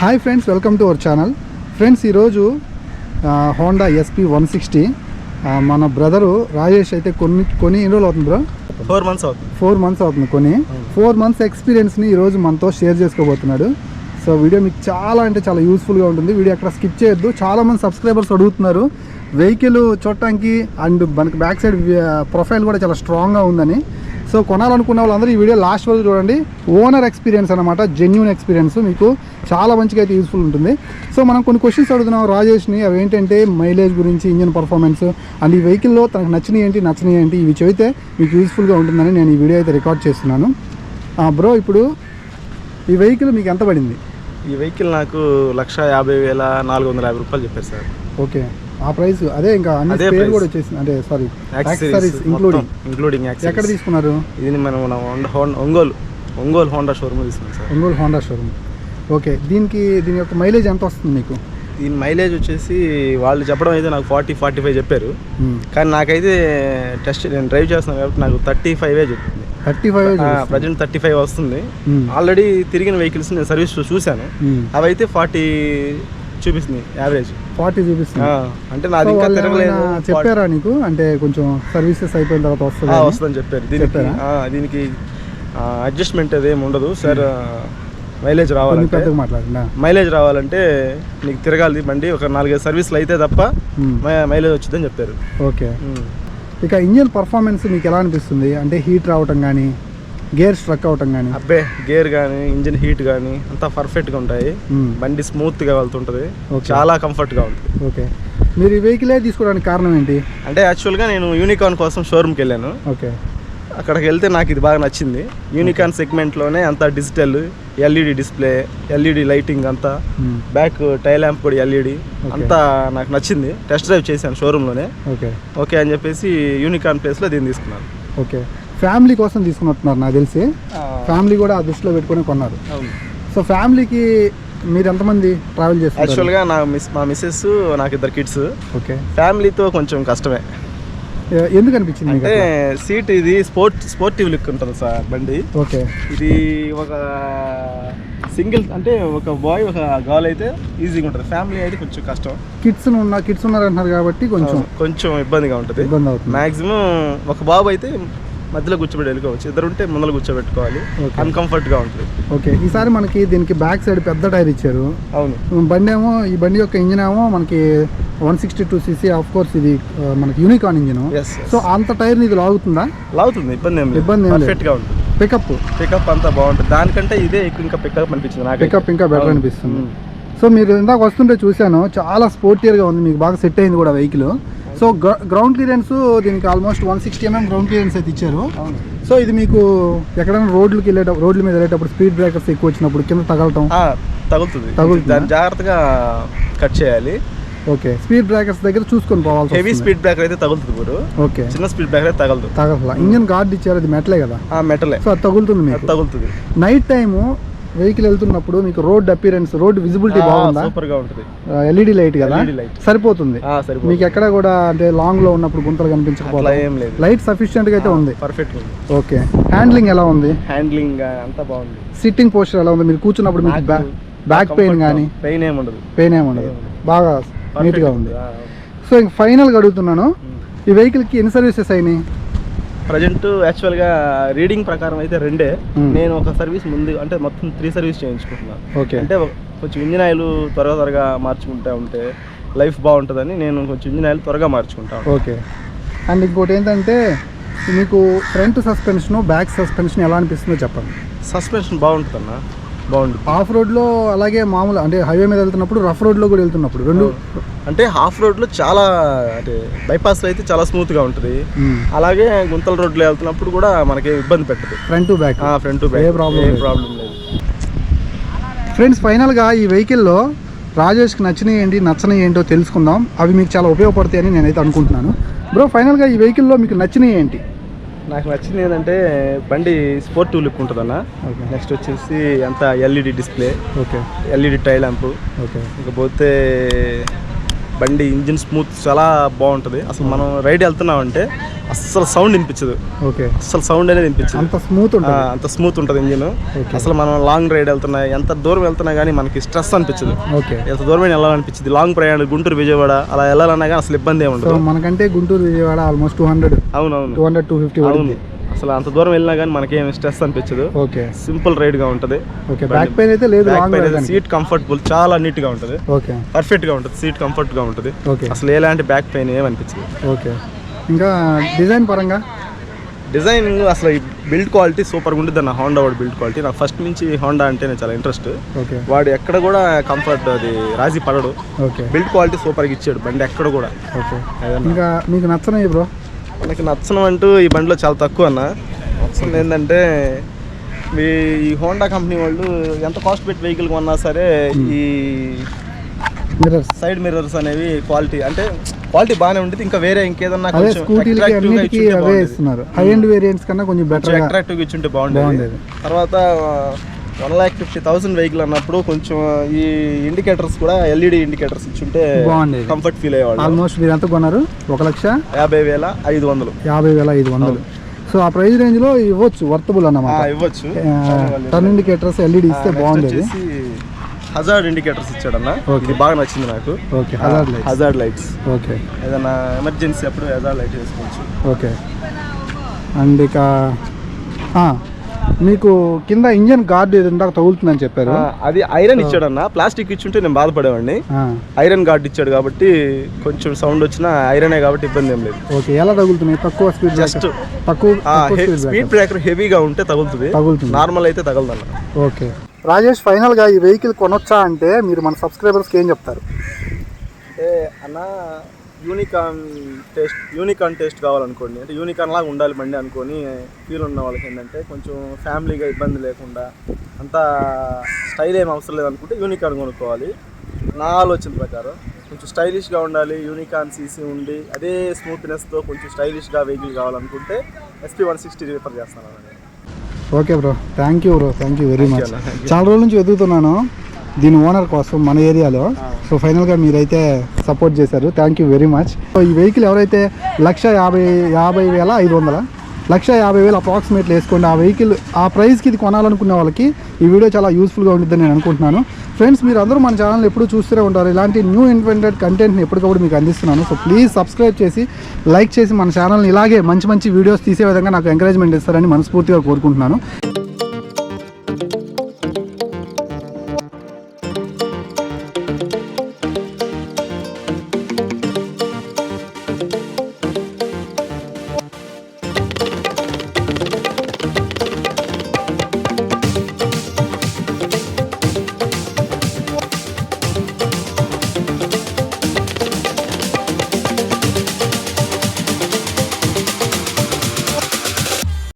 Hi friends welcome to our channel friends ఈరోజు Honda SP one sixty మన brother Rajesh అయితే కొన్ని కొని ఎన్ని రోజులు అవుతుంది బ్రో? ఫోర్ మంత్స్ అవుతుంది. ఫోర్ మంత్స్ అవుతుంది కొని. ఫోర్ మంత్స్ ఎక్స్పీరియన్స్ని ఈరోజు మనతో షేర్ చేసుకోబోతున్నాడు. సో వీడియో మీకు చాలా అంటే చాలా యూస్ఫుల్గా ఉంటుంది. వీడియో అక్కడ స్కిప్ చేయొద్దు. చాలామంది సబ్స్క్రైబర్స్ అడుగుతున్నారు. వెహికల్ చూడటానికి అండ్ మనకి బ్యాక్ సైడ్ ప్రొఫైల్ కూడా చాలా స్ట్రాంగ్గా ఉందని. సో కొనాలనుకున్న వాళ్ళందరూ ఈ వీడియో లాస్ట్ వరకు చూడండి. ఓనర్ ఎక్స్పీరియన్స్ అనమాట జెన్యున్ ఎక్స్పీరియన్స్ మీకు చాలా మంచిగా అయితే యూస్ఫుల్ ఉంటుంది. సో మనం కొన్ని క్వశ్చన్స్ అడుగుతున్నాం రాజేష్ని అవి ఏంటంటే మైలేజ్ గురించి ఇంజిన్ పర్ఫార్మెన్స్ అండ్ ఈ వెహికల్లో తనకు నచ్చినవి ఏంటి నచ్చినవి ఏంటి ఇవి చెబితే మీకు యూస్ఫుల్గా ఉంటుందని నేను ఈ వీడియో అయితే రికార్డ్ చేస్తున్నాను. బ్రో ఇప్పుడు ఈ వెహికల్ మీకు ఎంత పడింది? ఈ వెహికల్ నాకు లక్ష యాభై వేల నాలుగు వందల యాభై రూపాయలు చెప్పారు సార్. ఓకే ఆ ప్రైస్ అదే ఇంకా అన్ని స్పేర్ price. కూడా వచ్చేసింది. అంటే సారీ యాక్సెసరీస్ ఇంక్లూడింగ్ ఇంక్లూడింగ్ ఎక్కడ తీసుకున్నారు? ఇది మనం ఒంగోలు. ఒంగోలు హోండా షోరూమ్ తీసుకున్నాం sir Ongole Honda showroom okay దీనికి దీని యొక్క మైలేజ్ ఎంత వస్తుంది మీకు? దీని మైలేజ్ వచ్చేసి వాళ్ళు చెప్పడం అయితే నాకు ఫార్టీ ఫార్టీ ఫైవ్ చెప్పారు కానీ నాకైతే టెస్ట్ నేను డ్రైవ్ చేస్తున్నాను కాబట్టి నాకు థర్టీ ఫైవే చెప్తుంది. Thirty five present thirty five వస్తుంది. Hmm. ఆల్రెడీ తిరిగిన వెహికల్స్ నేను సర్వీస్ చూశాను. అవి అయితే ఫార్టీ చూపిస్తుంది యావరేజ్ ఫార్టీ చూపిస్తుంది. అంటే నాది ఇంకా తిరగలేదు. చెప్పారా నీకు? అంటే కొంచెం సర్వీసెస్ అయిపోయిన తర్వాత వస్తుంది? వస్తుందని చెప్పారు. దీనికి దీనికి అడ్జస్ట్మెంట్ అదేం ఉండదు. సార్ మైలేజ్ రావాలంటే మైలేజ్ రావాలంటే నీకు తిరగాలి బండి. ఒక నాలుగైదు సర్వీసులు అయితే తప్ప మైలేజ్ వచ్చిందని చెప్పారు. ఓకే. ఇక ఇంజిన్ పర్ఫార్మెన్స్ మీకు ఎలా అనిపిస్తుంది? అంటే హీట్ రావటం కానీ గేర్ స్ట్రక్ అవటం కానీ అబ్బే గేర్ కానీ ఇంజిన్ హీట్ కానీ అంతా పర్ఫెక్ట్గా ఉంటాయి. బండి స్మూత్గా వెళ్తుంటుంది. Okay. చాలా కంఫర్ట్గా ఉంటుంది. ఓకే. మీరు ఈ వెహికలే తీసుకోవడానికి కారణం ఏంటి? అంటే యాక్చువల్గా నేను యూనికాన్ కోసం షోరూమ్కి వెళ్ళాను. ఓకే. అక్కడికి వెళ్తే నాకు ఇది బాగా నచ్చింది. యూనికాన్ సెగ్మెంట్లోనే అంతా digital LED display LED lighting అంతా. బ్యాక్ టైల్ ల్యాంప్ కూడా ఎల్ఈడి Okay. అంతా నాకు నచ్చింది. టెస్ట్ డ్రైవ్ చేశాను షోరూంలోనే ఓకే. ఓకే అని చెప్పేసి యూనికాన్ ప్లేస్లో దీన్ని తీసుకున్నాను. ఓకే. ఫ్యామిలీ కోసం తీసుకున్నట్టున్నారు నాకు తెలిసి. ఫ్యామిలీ కూడా ఆ దృష్టిలో పెట్టుకొని కొన్నారు. సో ఫ్యామిలీకి మీరు ఎంతమంది ట్రావెల్ చేస్తారు యాక్చువల్గా నా మిస్ మా మిస్సెస్ నాకు ఇద్దరు కిడ్స్. ఓకే. ఫ్యామిలీతో కొంచెం కష్టమే. ఎందుకు అనిపించింది అంటే? సీట్ ఇది స్పోర్ట్ స్పోర్టివ్ లుక్ ఉంటుంది సార్ బండి. ఓకే. ఇది ఒక సింగిల్ అంటే ఒక బాయ్ ఒక గర్ల్ అయితే ఈజీగా ఉంటుంది. ఫ్యామిలీ అయితే కొంచెం కష్టం. కిడ్స్ ఉన్న కిడ్స్ ఉన్నారు అంటున్నారు కాబట్టి కొంచెం కొంచెం ఇబ్బందిగా ఉంటుంది. ఇబ్బంది అవుతుంది. మాక్సిమం ఒక బాబు అయితే మధ్యలో కూర్చోబెట్టి వెళ్ళిపోవచ్చు. ఇద్దరు ఉంటే ముందర కూర్చోబెట్టుకోవాలి. Okay. అన్కంఫర్ట్గా ఉంటుంది. ఓకే. ఈసారి మనకి దీనికి బ్యాక్ సైడ్ పెద్ద టైర్ ఇచ్చారు. అవును. బండి ఏమో ఈ బండి యొక్క ఇంజిన్ ఏమో మనకి one sixty two CC of course ఇది మనకి యూనికాన్ ఇంజిన్. సో అంత టైర్ని ఇది లాగుతుందా? లాగుతుంది. ఇబ్బంది ఏం లేదు. ఇబ్బంది ఏం లేదు. పర్ఫెక్ట్గా ఉంటుంది. పికప్ పికప్ అంతా బాగుంటుంది. దానికంటే ఇదే ఎక్కువ ఇంకా పికప్ అనిపించింది నాకు పికప్ ఇంకా బెటర్ అనిపిస్తుంది. సో మీరు ఇందాక వస్తుంటే చూశాను చాలా స్పోర్టియర్గా ఉంది. మీకు బాగా సెట్ అయింది కూడా వెహికల్ సో గ్రౌండ్ క్లియరెన్స్ దీనికి almost one sixty MM ground clearance అయితే ఇచ్చారు. సో ఇది మీకు ఎక్కడైనా రోడ్లకి వెళ్ళేటప్పుడు రోడ్ల మీద వెళ్ళేటప్పుడు స్పీడ్ బ్రేకర్స్ ఎక్కువ వచ్చినప్పుడు కింద తగలటం? తగులుతుంది. తగులుతుందా? దాన్ని జాగ్రత్తగా కట్ చేయాలి. ఓకే. స్పీడ్ బ్రేకర్స్ దగ్గర చూసుకొని పోవాల్సి హెవీ. స్పీడ్ బ్రేకర్ అయితే తగులుతుంది గురు ఓకే. చిన్న స్పీడ్ బ్రేకర్ అయితే తగలదు. తగల ఇంజన్ గార్డ్ ఇచ్చారు అది మెటలే కదా? ఆ మెటలే. సో అది తగులుతుంది మీకు? తగులుతుంది. నైట్ టైము వెహికల్ వెళ్తున్నప్పుడు మీకు రోడ్ అపీరెన్స్ రోడ్ విజిబిలిటీ బాగుందా? సూపర్గా ఉంటుంది ఎల్ఈడి లైట్ కదా. సరిపోతుంది. మీకు ఎక్కడ కూడా అంటే లాంగ్లో ఉన్నప్పుడు గుంతలు కనిపించకపోతే లైట్ సఫిషియెంట్గా అయితే ఉంది. పర్ఫెక్ట్ ఓకే హ్యాండ్లింగ్ ఎలా ఉంది? హ్యాండ్లింగ్ అంతా బాగుంది. సిట్టింగ్ పోస్టర్ ఎలా ఉంది? మీరు కూర్చున్నప్పుడు మీకు బ్యాక్ పెయిన్ కానీ పెయిన్ ఏమి ఉండదు. పెయిన్ ఏమి ఉండదు. బాగా నీట్గా ఉంది. సో ఇంక ఫైనల్గా అడుగుతున్నాను. ఈ వెహికల్కి ఎన్ని సర్వీసెస్ అయినాయి? ప్రజెంట్ యాక్చువల్గా రీడింగ్ ప్రకారం అయితే రెండే. Hmm. నేను ఒక సర్వీస్ ముందు అంటే మొత్తం త్రీ సర్వీస్ చేయించుకుంటున్నాను ఓకే. అంటే కొంచెం ఇంజిన్ ఆయిల్ త్వరగా త్వరగా మార్చుకుంటా ఉంటే లైఫ్ బాగుంటుందని నేను కొంచెం ఇంజిన్ ఆయిల్ త్వరగా మార్చుకుంటాను ఓకే. అండ్ ఇంకోటి ఏంటంటే మీకు ఫ్రంట్ సస్పెన్షన్ బ్యాక్ సస్పెన్షన్ ఎలా అనిపిస్తుందో చెప్పండి. సస్పెన్షన్ బాగుంటుందన్న. బాగుంటుంది. ఆఫ్ రోడ్లో అలాగే మామూలు అంటే హైవే మీద వెళ్తున్నప్పుడు రఫ్ రోడ్లో కూడా వెళ్తున్నప్పుడు రెండు అంటే హాఫ్ రోడ్లో చాలా అంటే బైపాస్లో అయితే చాలా స్మూత్గా ఉంటుంది. అలాగే గుంతల రోడ్లో వెళ్తున్నప్పుడు కూడా మనకి ఇబ్బంది పెట్టదు. Front to back front to A problem ఏ. ప్రాబ్లం లేదు. ఫ్రెండ్స్ ఫైనల్గా ఈ వెహికల్లో రాజేష్కి నచ్చినవి ఏంటి నచ్చనివి ఏంటో తెలుసుకుందాం. అవి మీకు చాలా ఉపయోగపడతాయని నేనైతే అనుకుంటున్నాను. బ్రో ఫైనల్గా ఈ వెహికల్లో మీకు నచ్చినవి ఏంటి? నాకు నచ్చింది ఏంటంటే బండి స్పోర్టివ్ లుక్ ఉంటుందన్న. ఓకే. నెక్స్ట్ వచ్చేసి అంతా LED display okay. LED tail lamp. Okay. ఇకపోతే బండి ఇంజిన్ స్మూత్ చాలా బాగుంటుంది. అసలు మనం రైడ్ వెళ్తున్నామంటే అస్సలు సౌండ్ వినిపించదు. ఓకే. అస్సలు సౌండ్ అనేది వినిపించదు. అంత స్మూత్ అంత స్మూత్ ఉంటుంది ఇంజిన్. అసలు మనం లాంగ్ రైడ్ వెళ్తున్నా ఎంత దూరం వెళ్తున్నా కానీ మనకి స్ట్రెస్ అనిపించదు. ఓకే. ఎంత దూరం వెళ్ళాలనిపించింది. లాంగ్ ప్రయాణం గుంటూరు విజయవాడ అలా వెళ్ళాలన్నా కానీ అసలు ఇబ్బంది ఏమి ఉండదు. మనకంటే Guntur Vijayawada almost two hundred అవునవును. టూ హండ్రెడ్ టూ ఫిఫ్టీ అవును. అసలు అంత దూరం వెళ్ళినా కానీ మనకేం స్ట్రెస్ అనిపించదు. ఓకే. సింపుల్ రైడ్గా ఉంటుంది. ఓకే బ్యాక్ పెయిన్ అయితే లేదు లాంగ్ రైడ్ సీట్ కంఫర్టబుల్ చాలా నీట్గా ఉంటుంది. ఓకే. పర్ఫెక్ట్గా ఉంటుంది సీట్ కంఫర్ట్గా ఉంటుంది. ఓకే. అసలు ఎలాంటి బ్యాక్ పెయిన్ ఏమనిపించదు ఓకే. ఇంకా డిజైన్ పరంగా? డిజైన్ అసలు ఈ బిల్డ్ క్వాలిటీ సూపర్గా ఉంటుంది అన్న హోండా వాడి బిల్డ్ క్వాలిటీ. నాకు ఫస్ట్ నుంచి హోండా అంటేనే చాలా ఇంట్రెస్ట్. వాడు ఎక్కడ కూడా కంఫర్ట్ అది రాజీ పడడు. ఓకే. బిల్డ్ క్వాలిటీ సూపర్గా ఇచ్చాడు బండి ఎక్కడ కూడా. ఇంకా మీకు నచ్చనవి బ్రో? నాకు నచ్చడం అంటూ ఈ బండిలో చాలా తక్కువ అన్న. నచ్చడం ఏంటంటే మీ ఈ హోండా కంపెనీ వాళ్ళు ఎంత కాస్ట్ పెట్టి వెహికల్ కొన్నా సరే ఈ మిర్రర్స్ సైడ్ మిర్రర్స్ అనేవి క్వాలిటీ అంటే క్వాలిటీ బాగానే ఉంటుంది ఇంకా వేరే ఇంకేదన్నా అదే కొంచెం స్కూటీలకి అన్నిటికీ ఇచ్చుంటే అవే బాగుండేది. ఇస్తున్నారు. హై ఎండ్ వేరియంట్స్ కన్నా కొంచెం కొంచెం బెటర్గా అట్రాక్టివ్గా ఇచ్చుంటే బాగుండేది. బాగుండేది. తర్వాత one lakh fifty thousand vehicle అన్నప్పుడు కొంచెం ఈ ఇండికేటర్స్ కూడా ఎల్ఈడి ఇండికేటర్స్ ఇచ్చుంటే బాగుండేది. కంఫర్ట్ ఫీల్ అయ్యేవాళ్ళు. ఆల్మోస్ట్ మీరు ఎంత కొన్నారు? ఒక లక్ష? యాభై వేల ఐదు వందలు. యాభై వేల ఐదు వందలు. సో ఆ ప్రైస్ రేంజ్లో ఇవ్వచ్చు వర్తబుల్ అన్నమాట. ఇవ్వచ్చు. టర్న్ ఇండికేటర్స్ ఎల్ఈడి ఇస్తే బాగుండేది. హజార్డ్ ఇండికేటర్స్ ఇచ్చాడన్న. ఇది బాగా నచ్చింది నాకు. Okay hazard lights hazard lights okay ఏదైనా ఎమర్జెన్సీ అప్పుడు హజార్డ్ లైట్ వేసుకోవచ్చు. ఓకే అండ్ ఇక మీకు కింద ఇంజన్ గార్డ్ ఇందాక తగులుతుందని చెప్పారు. అది ఐరన్ ఇచ్చాడన్న. ప్లాస్టిక్ ఇచ్చుంటే నేను బాధపడేవాడిని. ఆ, ఐరన్ గార్డ్ ఇచ్చాడు కాబట్టి కొంచెం సౌండ్ వచ్చినా ఐరనే కాబట్టి ఇబ్బంది ఏం లేదు. ఓకే ఎలా తగులుతున్నాయి తక్కువ స్పీడ్ జస్ట్ తక్కువ స్పీడ్ స్పీడ్ బ్రేకర్. హెవీగా ఉంటే తగులుతుంది. తగులుతుంది. నార్మల్ అయితే తగలదన్న. ఓకే. రాజేష్ ఫైనల్గా ఈ వెహికల్ కొనొచ్చా అంటే మీరు మన సబ్స్క్రైబర్స్కి ఏం చెప్తారు? అంటే అన్న యూనికాన్ టేస్ట్ యూనికాన్ టేస్ట్ కావాలనుకోండి. అంటే యూనికాన్ లాగా ఉండాలి బండి అనుకొని ఫీల్ ఉన్న వాళ్ళకి ఏంటంటే కొంచెం ఫ్యామిలీగా ఇబ్బంది లేకుండా అంతా స్టైల్ ఏం అవసరం లేదనుకుంటే యూనికాన్ కొనుక్కోవాలి. నా ఆలోచన ప్రకారం కొంచెం స్టైలిష్గా ఉండాలి యూనికాన్ సీసీ ఉండి అదే స్మూత్నెస్తో కొంచెం స్టైలిష్గా వెహికల్ కావాలనుకుంటే ఎస్పీ వన్ సిక్స్టీ రిఫర్ చేస్తాను. Okay bro thank you bro thank you very much. చాలా రోజుల నుంచి వెతుకుతున్నాను. దీని ఓనర్ కోసం మన ఏరియాలో. సో ఫైనల్గా మీరైతే సపోర్ట్ చేశారు. Thank you very much so ఈ వెహికల్ ఎవరైతే లక్ష యాభై యాభై వేల ఐదు వందల లక్ష యాభై వేలు అప్రాక్సిమేట్లీ వేసుకోండి ఆ వెహికల్ ఆ ప్రైస్కి ఇది కొనాలనుకునే వాళ్ళకి ఈ వీడియో చాలా యూస్ఫుల్గా ఉంటుందని నేను అనుకుంటున్నాను. ఫ్రెండ్స్ మీరు అందరూ మన ఛానల్ ఎప్పుడు చూస్తూనే ఉంటారు. ఇలాంటి న్యూ ఇన్వెంటెడ్ కంటెంట్ని ఎప్పటికప్పుడు మీకు అందిస్తున్నాను. సో ప్లీజ్ సబ్స్క్రైబ్ చేసి లైక్ చేసి మన ఛానల్ని ఇలాగే మంచి మంచి వీడియోస్ తీసే విధంగా నాకు ఎంకరేజ్మెంట్ ఇస్తారని మనస్ఫూర్తిగా కోరుకుంటున్నాను.